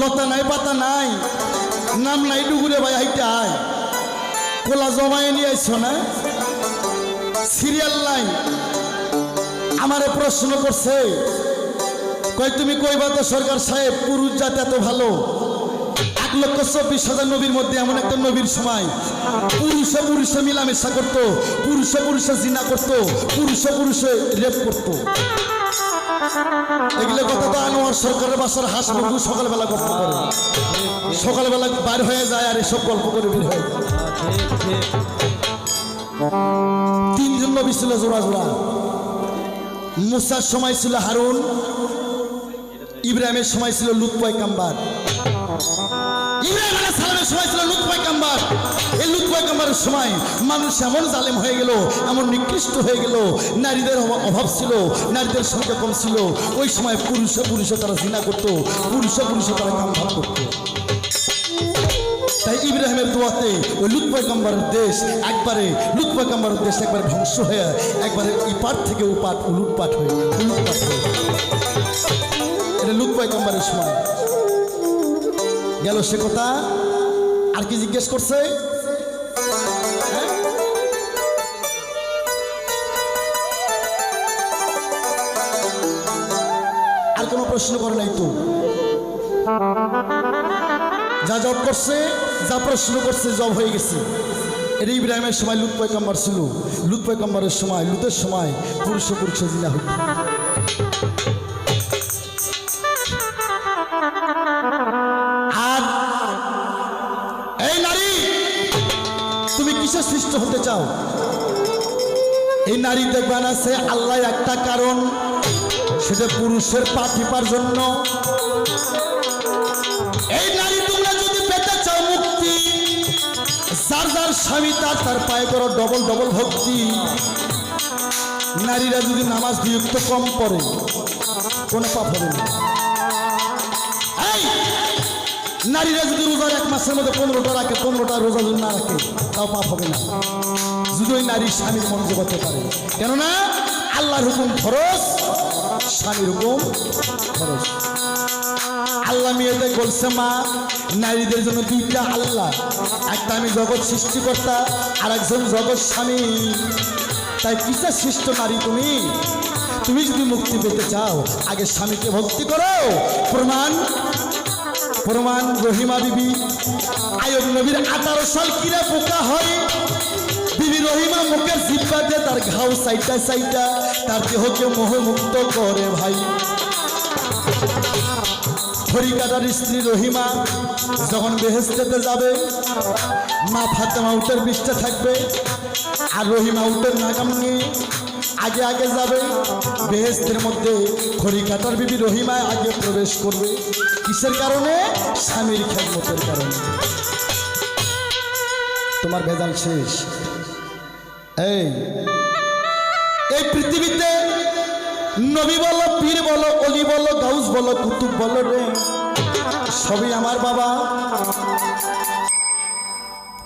লতা নাই, পাতা নাই। নাম নাই ডুগুরে ভাই হাইতে আয়। কোলা জমায়ে নিয়ে আইছো না? সিরিয়াল নাই। আমারে প্রশ্ন করছে কই তুমি কইবা তো সরকার সাহেব? পুরুষ জাত এত ভালো। এক লক্ষ চব্বিশ হাজার নবীর মধ্যে এমন একটা নবীর সময়। পুরুষে পুরুষে মিলামেশা করতো, পুরুষে পুরুষে জিনা করতো, পুরুষে পুরুষে রেপ করতো। এগুলো কথা তো আনোয়ার সরকারের বাসার হাঁস মুরগু সকালবেলা গল্প করে। সকালবেলা বার হয়ে যায় আর এসব গল্প করে বের হয়ে তিনজন নবী ছিল জোড়া জোড়া মুসার সময় ছিল হারুন, ইব্রাহিমের সময় ছিল লুৎপয় পয়কাম্বার ইব্রাহিম আলাইহিস সালামের সময় ছিল লুৎ পয়গাম্বার। এই লুৎ পয়গাম্বারের সময় মানুষ এমন জালেম হয়ে গেল, এমন নিকৃষ্ট হয়ে গেল, নারীদের অভাব ছিল, নারীদের সংখ্যা কম ছিল। ওই সময় পুরুষে পুরুষে তারা জিনা করতো, পুরুষে পুরুষে তারা কাম ভাব করতো। তাই ইব্রাহিমের দোয়াতে ওই লুৎ পয়গাম্বারের দেশ একবারে লুৎ পয়গাম্বারের দেশ একবারে ধ্বংস হয়ে, একবারে এই পাট থেকে ও পাট উলুটপাট হয়ে উলুটপাট হয়ে। এটা লুৎ পয়গাম্বারের সময়। গেল সে কথা? আর কি জিজ্ঞেস করছে? হ্যাঁ? আর কোনো প্রশ্ন করে নাই তো? যা জব করছে, যা প্রশ্ন করছে, জব হয়ে গেছে। এটা ইব্রাহিমের সময় লুৎ পয়কাম্বার ছিল। লুৎ পয়কাম্বারের সময়, লুতের সময় পুরুষ পুরুষ জিনা হইত কিসে হতে চাও? এই নারী দেখবেন আছে আল্লাহ একটা কারণ। সেটা পুরুষের পা টিপার জন্য। এই নারী তোমরা যদি পেতে চাও মুক্তি, যার যার স্বামী তার তার পায়ে করো ডবল ডবল ভক্তি। নারীরা যদি নামাজ বিযুক্ত কম পড়ে, কোনো পাপ হবে না। নারীরা যদি রোজার এক মাসের মধ্যে পনেরোটা রাখে, পনেরোটা রোজা যদি না রাখে, তাও পাপ হবে না। যদি নারীর স্বামীর মন জোগাতে পারে। কেননা, আল্লাহর হুকুম খরচ স্বামীর হুকুম খরচ আল্লাহ মেয়েদের বলছে, মা, নারীদের জন্য দুইটা আল্লাহ। একটা আমি জগৎ সৃষ্টিকর্তা আর একজন জগৎ স্বামী। তাই কিসা সৃষ্ট নারী তুমি? তুমি যদি মুক্তি পেতে চাও, আগে স্বামীকে ভক্তি করো। প্রমাণ প্রমাণ রহিমা বিবি আয়ব নবীর আঠারো সাল কিরা পোকা হয়? বিবি রহিমা মুখের জিব্বাতে তার ঘাও সাইটা সাইটা তার দেহকে মোহমুক্ত করে ভাই। হরিকাটার স্ত্রী রহিমা যখন বেহেস্তেতে যাবে, মা ফাতেমা উটের পৃষ্ঠে থাকবে, আর রহিমা উটের নাগাম নিয়ে আগে আগে যাবে। বেহেস্তের মধ্যে খড়িকাটার বিবি রহিমায় আগে প্রবেশ করবে। কিসের কারণে? স্বামীর খেদমতের কারণে। তোমার ভেজাল শেষ। এই এই পৃথিবীতে নবী বলো, পীর বলো, অলি বলো, গাউস বলো, কুতুব বলো, রে, সবই আমার বাবা।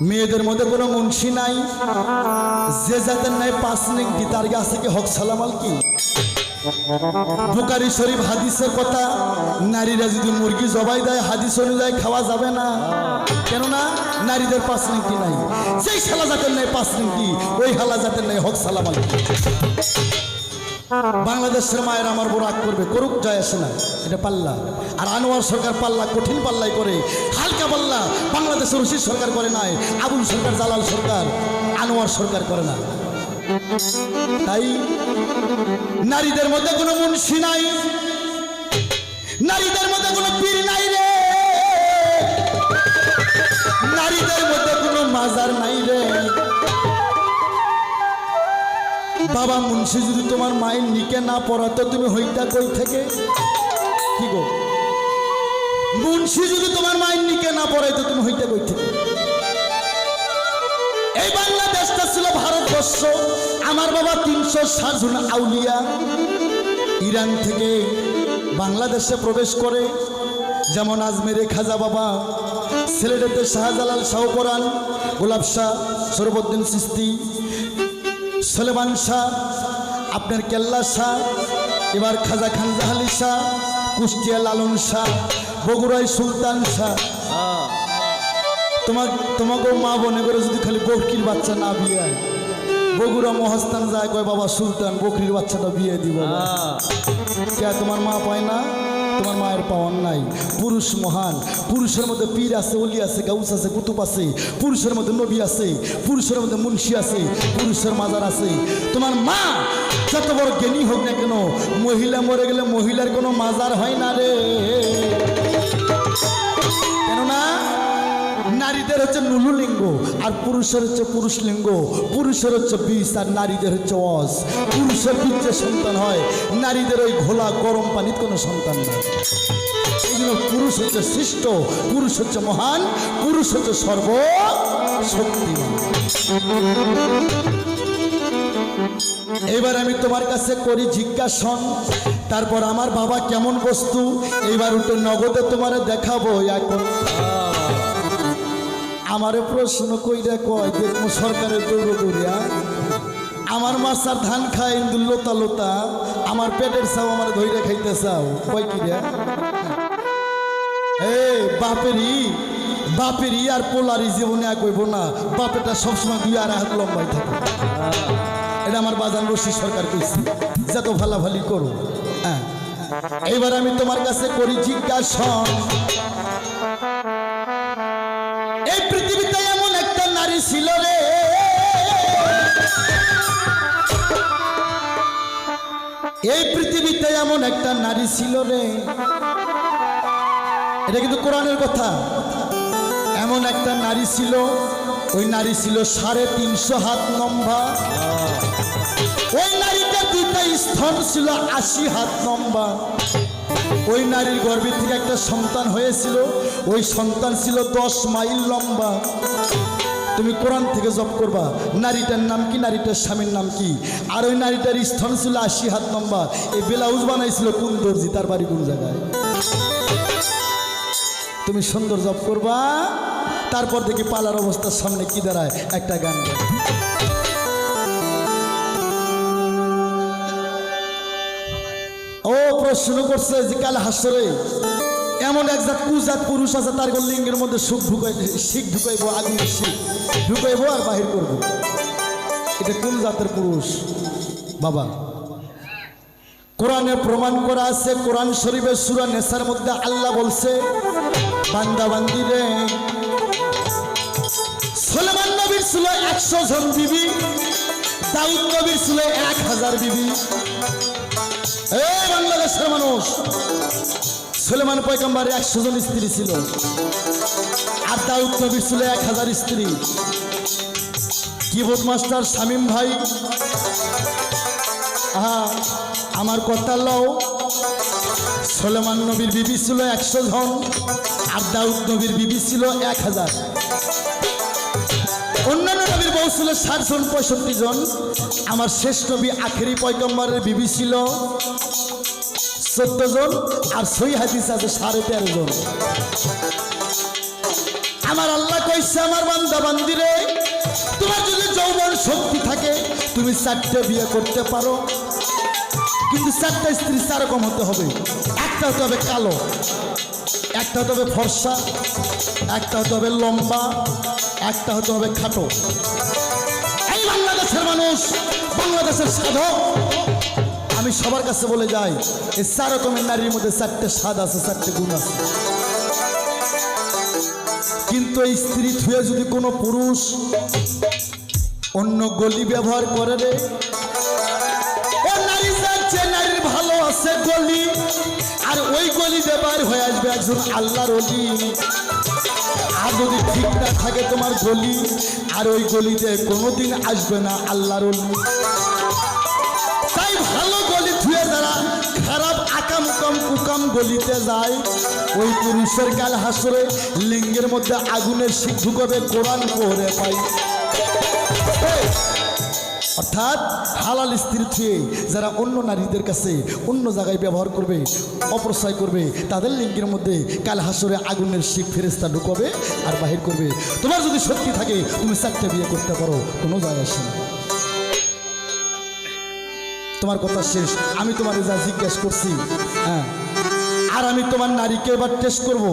মেয়েদের মধ্যে কোনো মুন্সি নাই। যে যাদের নাই পাঁচ নিক তার কাছে কি হক সালামাল কি? বুকারি শরীফ হাদিসের কথা, নারীরা যদি মুরগি জবাই দেয়, হাদিস অনুযায়ী খাওয়া যাবে না। কেননা, নারীদের পাঁচ নিকি নাই। যেই শালা জাতের নাই পাঁচ নিকি ওই হালা জাতের নাই হক সালামাল বাংলাদেশের মায়ের আমার বড় রাগ করবে, করুক যায় আসে না। এটা পাল্লা। আর আনোয়ার সরকার পাল্লা, কঠিন পাল্লাই করে। হালকা পাল্লা, বাংলাদেশের রশিদ সরকার করে নাই, আবুল সরকার, জালাল সরকার, আনোয়ার সরকার করে না। তাই নারীদের মধ্যে কোনো মুন্সি নাই, নারীদের মধ্যে কোনো পীর নাই রে। নারীদের মধ্যে কোনো মাজার নাই রে। বাবা মুন্সি, যদি তোমার মায়ের নিকে না পড়াতো, তুমি হইতা কই থেকে? কি গো? মুন্সি, যদি তোমার মায়ের নিকে না পড়াইতো, তুমি হইতা কই থেকে? এই বাংলাদেশটা ছিল ভারতবর্ষ। আমার বাবা তিনশো ষাট জন আউলিয়া। ইরান থেকে বাংলাদেশে প্রবেশ করে। যেমন আজমেরে খাজা বাবা সিলেটেতে শাহজালাল শাহ শাহপরান গোলাপ শাহ সরবদ্দিন সিস্তি সলেমান শাহ আপনার কেল্লা শাহ এবার খাজা খান জাহালি শাহ কুষ্টিয়া লালন শাহ বগুড়াই সুলতান শাহ। তোমার তোমাকে মা বনে করে যদি খালি বকরির বাচ্চা না বিয়ে বগুড়া মহাস্থান যায় কয় বাবা সুলতান বকরির বাচ্চাটা বিয়ে দিব। কে তোমার মা পায় না? তোমার মায়ের পাওয়ার নাই পুরুষ মহান, পুরুষের মধ্যে পীর আছে, অলি আছে, গাউস আছে, কুতুব আছে, পুরুষের মধ্যে নবী আছে, পুরুষের মধ্যে মুন্সি আছে, পুরুষের মাজার আছে। তোমার মা যত বড় জ্ঞানী হোক না কেন, মহিলা মরে গেলে মহিলার কোনো মাজার হয় না রে। নারীদের হচ্ছে নুলু লিঙ্গ আর পুরুষের হচ্ছে পুরুষ লিঙ্গ পুরুষের হচ্ছে বিষ আর নারীদের হচ্ছে অস। পুরুষের বীর্যের সন্তান হয়, নারীদের ওই ঘোলা গরম পানির কোনো সন্তান নেই। পুরুষ হচ্ছে শ্রেষ্ঠ পুরুষ হচ্ছে মহান, পুরুষ হচ্ছে সর্ব শক্তিমান এবার আমি তোমার কাছে করি জিজ্ঞাসন, তারপর আমার বাবা কেমন বস্তু, এইবার উঠে নগদে তোমার দেখাবো এখন আমারে প্রশ্ন কইরা কয় দেখব সরকারের দৌড়ো দৌড়িয়া আমার মাছার ধান খায় ইন্দু লোতা লোতা, আমার পেটের চাও আমার ধৈর্য খাইতে চাও, কয় কি রে? এই বাপেরই বাপেরই আর পোলারি জীবনে আর কইব না বাপেটা সবসময় দুই আর হাত লম্বাই থাকে। এটা আমার বাজান রশি সরকার কইছে যত ভালাভালি করো। হ্যাঁ এইবার আমি তোমার কাছে করি জিজ্ঞাসন এই পৃথিবীতে এমন একটা নারী ছিল রে। এই পৃথিবীতে এমন একটা নারী ছিল রে। এটা কিন্তু কোরআনের কথা। এমন একটা নারী ছিল, ওই নারী ছিল সাড়ে তিনশো হাত লম্বা। ওই নারীটা দুইটা স্তন ছিল আশি হাত লম্বা। ওই নারীর গর্ভে থেকে একটা সন্তান হয়েছিল। ওই সন্তান ছিল দশ মাইল লম্বা। তুমি কোরআন থেকে জব করবা। নারীটার নাম কি? নারীটার স্বামীর নাম কি? আর ওই নারীটার স্তন ছিল আশি হাত লম্বা। এই ব্লাউজ বানাইছিল কোন দর্জি? তার বাড়ি কোন জায়গায়? তুমি সুন্দর জব করবা। তারপর দেখি পালার অবস্থার সামনে কি দাঁড়ায়? একটা গান গায়। ও প্রশ্ন করছে যে কাল হাসরে। এমন এক জাত কুজাত পুরুষ আছে, তার লিঙ্গের মধ্যে সুখ ঢুকাই শিখ ঢুকাইবো আগুনের শিখ ঢুকাইবো আর বাহির করব। এটা কোন জাতের পুরুষ? বাবা, কোরআনে প্রমাণ করা আছে, কোরআন শরীফের সুরা নেশার মধ্যে আল্লাহ বলছে, বান্দা বান্দি রে। সোলেমান নবীর ছিল একশো জন বিবি, দাউদ নবীর ছিল এক হাজার বিবি। এ বাংলাদেশের মানুষ। সুলেমান পয়গম্বরের একশো জন স্ত্রী ছিল। আর দাউদ নবীর ছিল এক হাজার স্ত্রী। কিবোর্ড মাস্টার শামীম ভাই। আহা, আমার কথা লও সোলেমান নবীর বিবি ছিল একশো জন, আর দাউদ নবীর বিবি ছিল এক হাজার। অন্যান্য ছিল ষাট জন পঁয়ষট্টি জন। আমার শেষ নবী আখেরি পয়গম্বরের বিবি ছিল চোদ্দ জন আর সই হাদিস আছে সাড়ে তেরো জন। আমার আল্লাহ কইছে, আমার বান্দা বান্দিরে তোমার যদি যৌবন শক্তি থাকে, তুমি চারটে বিয়ে করতে পারো। কিন্তু চারটা স্ত্রী, চার রকম হতে হবে। একটা হতে হবে কালো, একটা হতে হবে ফর্সা, একটা হতে হবে লম্বা, একটা হতে হবে খাটো। এই বাংলাদেশের মানুষ, বাংলাদেশের সাধক, আমি সবার কাছে বলে যাই, এই চার রকমের নারীর মধ্যে চারটে স্বাদ আছে, চারটে গুণ আছে। কিন্তু এই স্ত্রী থুয়ে যদি কোনো পুরুষ অন্য গলি ব্যবহার করে রে গলি, আর ওই গলি দেবার হয়ে আসবে একজন আল্লাহর অলি আর যদি ঠিক না থাকে তোমার গলি, আর ওই গলিতে কোনোদিন আসবে না আল্লাহর অলি তাই ভালো গলি ধুয়ে যারা খারাপ আকাম কম কুকাম গলিতে যায়। ওই পুরুষের কাল হাসরে, লিঙ্গের মধ্যে আগুনের শিখ ঢুকবে কোরআন পড়ে পাই অর্থাৎ হালাল স্ত্রী থুয়ে যারা অন্য নারীদের কাছে অন্য জায়গায় ব্যবহার করবে অপ্রসায় করবে, তাদের লিঙ্গের মধ্যে কাল হাসরে আগুনের শিখ ফেরেস্তা ঢুকবে আর বাহির করবে। তোমার যদি সত্যি থাকে, তুমি চারটে বিয়ে করতে পারো, কোনো যায় আসে না। তোমার কথা শেষ। আমি তোমার যা জিজ্ঞেস করছি হ্যাঁ আর আমি তোমার নারীকে এবার টেস্ট করব।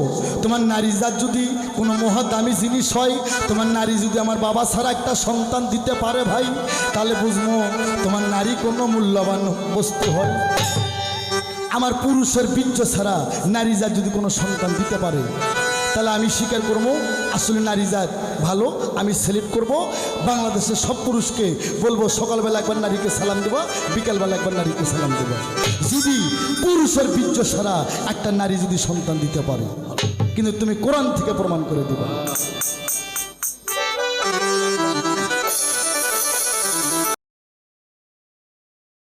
তোমার নারী যার যদি কোনো মহা দামি জিনিস হয়, তোমার নারী যদি আমার বাবা ছাড়া একটা সন্তান দিতে পারে ভাই, তাহলে বুঝব তোমার নারী কোনো মূল্যবান বস্তু হয়। আমার পুরুষের বীর্য ছাড়া নারী যার যদি কোনো সন্তান দিতে পারে, তাহলে আমি স্বীকার করব, আসলে নারী জাত ভালো, আমি সিলেক্ট করব। বাংলাদেশের সব পুরুষকে বলব, সকালবেলা একবার নারীকে সালাম দেবো, বিকালবেলা একবার নারীকে সালাম দেবো। যদি পুরুষের বীর্য সারা একটা নারী যদি সন্তান দিতে পারে, কিন্তু তুমি কোরআন থেকে প্রমাণ করে দেবা।